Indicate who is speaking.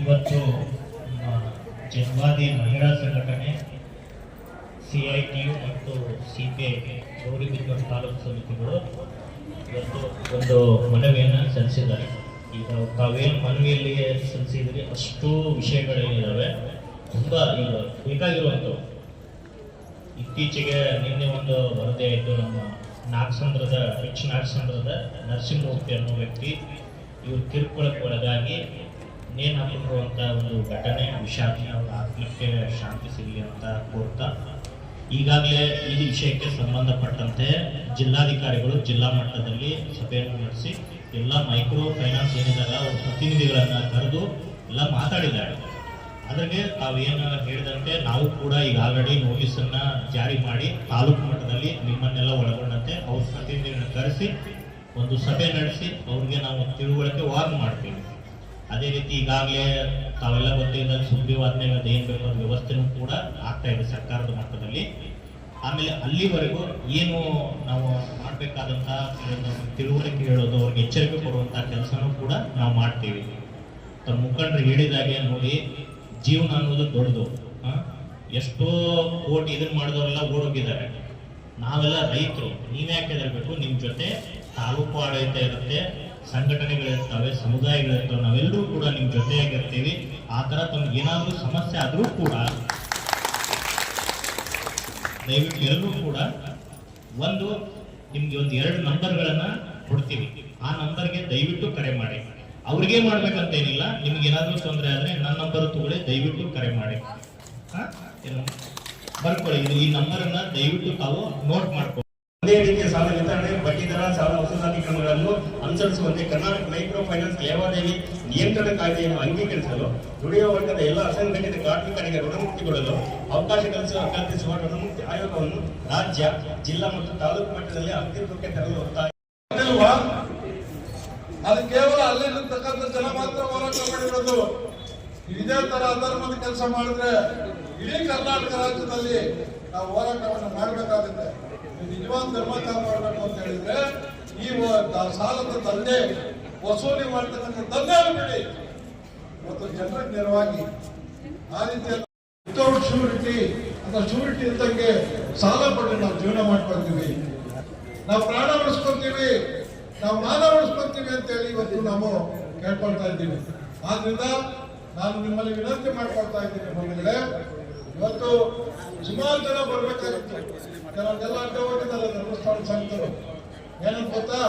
Speaker 1: ಇವತ್ತು ನಮ್ಮ Janwadi Mahila Sanghatane, C I T U ಮತ್ತು C P I Gauribidanur taluk ಸಮಿತಿಗಳು ಇವತ್ತು ಒಂದು ಮನವಿಯನ್ನು ಸಲ್ಲಿಸಿದ್ದಾರೆ. ಈಗ ತಾವೇನು ಮನವಿಯಲ್ಲಿ ಸಲ್ಲಿಸಿದ್ರಿ, ಅಷ್ಟು ವಿಷಯಗಳೇನಿದ್ದಾವೆ ತುಂಬ ಈಗ ಬೇಕಾಗಿರುವಂಥವು. ಇತ್ತೀಚೆಗೆ ನಿನ್ನೆ ಒಂದು ವರದಿ ಆಯಿತು, ನಮ್ಮ ನಾಗಸಂದ್ರದ ಎಚ್ ನಾಗಸಂದ್ರದ ನರಸಿಂಹಮೂರ್ತಿ ಅನ್ನೋ ವ್ಯಕ್ತಿ, ಇವರು ಕಿರುಕುಳಕ್ಕೆ ಒಳಗಾಗಿ ನೇಣು ಒಂದು ಘಟನೆ, ವಿಷಾದನೆ, ಅವರ ಆತ್ಮಕ್ಕೆ ಶಾಂತಿ ಸಿಗಲಿ ಅಂತ ಕೋರ್ತಾ, ಈಗಾಗಲೇ ಈ ವಿಷಯಕ್ಕೆ ಸಂಬಂಧಪಟ್ಟಂತೆ ಜಿಲ್ಲಾಧಿಕಾರಿಗಳು ಜಿಲ್ಲಾ ಮಟ್ಟದಲ್ಲಿ ಸಭೆಯನ್ನು ನಡೆಸಿ, ಎಲ್ಲ ಮೈಕ್ರೋ ಫೈನಾನ್ಸ್ ಏನಿದ್ದಾಗ ಅವರ ಪ್ರತಿನಿಧಿಗಳನ್ನು ಕರೆದು ಎಲ್ಲ ಮಾತಾಡಿದ್ದಾರೆ. ಅದ್ರಾಗೆ ತಾವೇನು ಹೇಳಿದಂತೆ ನಾವು ಕೂಡ ಈಗ ಆಲ್ರೆಡಿ ನೋಟಿಸ್ ಅನ್ನ ಜಾರಿ ಮಾಡಿ ತಾಲೂಕು ಮಟ್ಟದಲ್ಲಿ ನಿಮ್ಮನ್ನೆಲ್ಲ ಒಳಗೊಂಡಂತೆ ಅವ್ರ ಪ್ರತಿನಿಧಿಗಳನ್ನ ಕರೆಸಿ ಒಂದು ಸಭೆ ನಡೆಸಿ ಅವ್ರಿಗೆ ನಾವು ತಿಳುವಳಿಕೆ ವಾರ್ನ್ ಮಾಡ್ತೀವಿ. ಅದೇ ರೀತಿ ಈಗಾಗಲೇ ತಾವೆಲ್ಲ ಗೊತ್ತಿದ್ದ ಸುಗ್ರೀವಾಜ್ಞೆ ಏನು ಏನ್ ಬೇಕು ಅನ್ನೋ ವ್ಯವಸ್ಥೆನೂ ಕೂಡ ಆಗ್ತಾ ಇದೆ ಸರ್ಕಾರದ ಮಟ್ಟದಲ್ಲಿ. ಆಮೇಲೆ ಅಲ್ಲಿವರೆಗೂ ಏನು ನಾವು ಮಾಡಬೇಕಾದಂತಹ ತಿಳುವಳಿಕೆ ಹೇಳೋದು, ಅವ್ರಿಗೆ ಎಚ್ಚರಿಕೆ ಕೊಡುವಂತಹ ಕೆಲಸನೂ ಕೂಡ ನಾವು ಮಾಡ್ತೀವಿ. ತಮ್ಮ ಮುಖಂಡರು ಹೇಳಿದಾಗೆ ನೋಡಿ ಜೀವನ ಅನ್ನೋದು ದೊಡ್ಡದು? ಎಷ್ಟೋ ಕೋಟಿ ಇದನ್ನ ಮಾಡಿದವರೆಲ್ಲ ಓಡೋಗಿದ್ದಾರೆ. ನಾವೆಲ್ಲ ರೈತರು ನೀವ್ಯಾಕೆ ಹೆದರ್ಬೇಕು? ನಿಮ್ ಜೊತೆ ತಾಲೂಕು ಆಡಳಿತ ಇರುತ್ತೆ, ಸಂಘಟನೆಗಳಿರ್ತವೆ, ಸಮುದಾಯಗಳಿರ್ತವೆ, ನಾವೆಲ್ಲರೂ ಕೂಡ ನಿಮ್ ಜೊತೆಯಾಗಿರ್ತೀವಿ. ಆ ತರ ತಮ್ಗೆ ಏನಾದ್ರೂ ಸಮಸ್ಯೆ ಆದ್ರೂ ಕೂಡ ದಯವಿಟ್ಟು ಎಲ್ಲರೂ ಕೂಡ ಒಂದು ನಿಮ್ಗೆ ಒಂದು ಎರಡು ನಂಬರ್ಗಳನ್ನ ಕೊಡ್ತೀವಿ. ಆ ನಂಬರ್ಗೆ ದಯವಿಟ್ಟು ಕರೆ ಮಾಡಿ. ಅವ್ರಿಗೆ ಮಾಡ್ಬೇಕಂತ ಏನಿಲ್ಲ. ನಿಮ್ಗೆ ಏನಾದ್ರೂ ತೊಂದರೆ ಆದ್ರೆ ನನ್ನ ನಂಬರ್ ತಗೊಳ್ಳಿ ದಯವಿಟ್ಟು ಕರೆ ಮಾಡಿ? ಬರ್ಕೊಳ್ಳಿ. ಇದು ಈ ನಂಬರ್ ಅನ್ನ ದಯವಿಟ್ಟು ತಾವು ನೋಟ್ ಮಾಡ್ಕೊಳ್ಳಿ.
Speaker 2: ಒಂದೇ ರೀತಿಯ ಸಾಲ ವಿತರಣೆ ಬಡ್ಡಿದರ ಸಾಲ ವಸೂಲಾತಿ ಕ್ರಮಗಳನ್ನು ಅನುಸರಿಸುವಂತೆ ಕರ್ನಾಟಕ ಮೈಕ್ರೋ ಫೈನಾನ್ಸ್ ಲೇವಾದೇವಿ ನಿಯಂತ್ರಣ ಕಾಯ್ದೆಯನ್ನು ಅಂಗೀಕರಿಸಲು ದುಡಿಯುವ ವರ್ಗದ ಎಲ್ಲ ಅಸಂಘಟಿತ ಕಾರ್ಮಿಕರಿಗೆ ಋಣಮುಕ್ತಿಗೊಳ್ಳಲು ಅವಕಾಶ ಕಲ್ಪಿಸುವ ಕಲ್ಪಿಸುವ ಋಣಮುಕ್ತಿ ಆಯೋಗವನ್ನು ರಾಜ್ಯ ಜಿಲ್ಲಾ ಮತ್ತು ತಾಲೂಕು ಮಟ್ಟದಲ್ಲಿ ಅಸ್ತಿತ್ವಕ್ಕೆ ತರಲು ಒತ್ತಾಯ
Speaker 3: ಅಲ್ವಾ ಅದು ಕೇವಲ ಅಲ್ಲಿರ್ತಕ್ಕಂಥ ಜನ ಮಾತ್ರ ಹೋರಾಟ ಮಾಡಿರೋದು. ಇದೇ ತರ ಅಧರ್ಮದ ಕೆಲಸ ಮಾಡಿದ್ರೆ ಇಡೀ ಕರ್ನಾಟಕ ರಾಜ್ಯದಲ್ಲಿ ನಾವು ಹೋರಾಟವನ್ನು ಮಾಡಬೇಕಾಗುತ್ತೆ. ನಿಜವಾದ ಧರ್ಮ ಕಾಪಾಡಬೇಕು ಅಂತ ಹೇಳಿದ್ರೆ ಈ ಸಾಲದ ದಂಧೆ, ವಸೂಲಿ ಮಾಡ್ತಕ್ಕಂಥ ದಂಧೆ ಬಿಡಿ ಮತ್ತು ಜನರ ನೆರವಾಗಿ ಆ ರೀತಿಯಲ್ಲಿ ವಿತೌಟ್ ಶ್ಯೂರಿಟಿ ಅಂತ ಶ್ಯೂರಿಟಿ ಇದ್ದಂಗೆ ಸಾಲ ಪಡೆದು ನಾವು ಜೀವನ ಮಾಡ್ಕೊಳ್ತೀವಿ ನಾವು ಪ್ರಾಣ ಉಳಿಸ್ಕೊಂತೀವಿ. ನಾವು ಮಾನ ಅಂತ ಹೇಳಿ ಇವತ್ತು ನಾವು ಕೇಳ್ಕೊಳ್ತಾ ಇದ್ದೀವಿ. ಆದ್ರಿಂದ ನಾನು ನಿಮ್ಮಲ್ಲಿ ವಿನಂತಿ ಮಾಡ್ಕೊಳ್ತಾ ಇದ್ದೀನಿ ಬಂಧುಗಳೇ ಇವತ್ತು ಸುಮಾರು ಜನ ಬರ್ಬೇಕಾಗಿತ್ತು. ಕೆಲವೊಂದೆಲ್ಲ ಅಡ್ಡ ಹೋಗಿದ್ದಾರೆ ಧರ್ಮಸ್ಥಳ ಸಂಘರು ಏನಂತ ಗೊತ್ತಾ?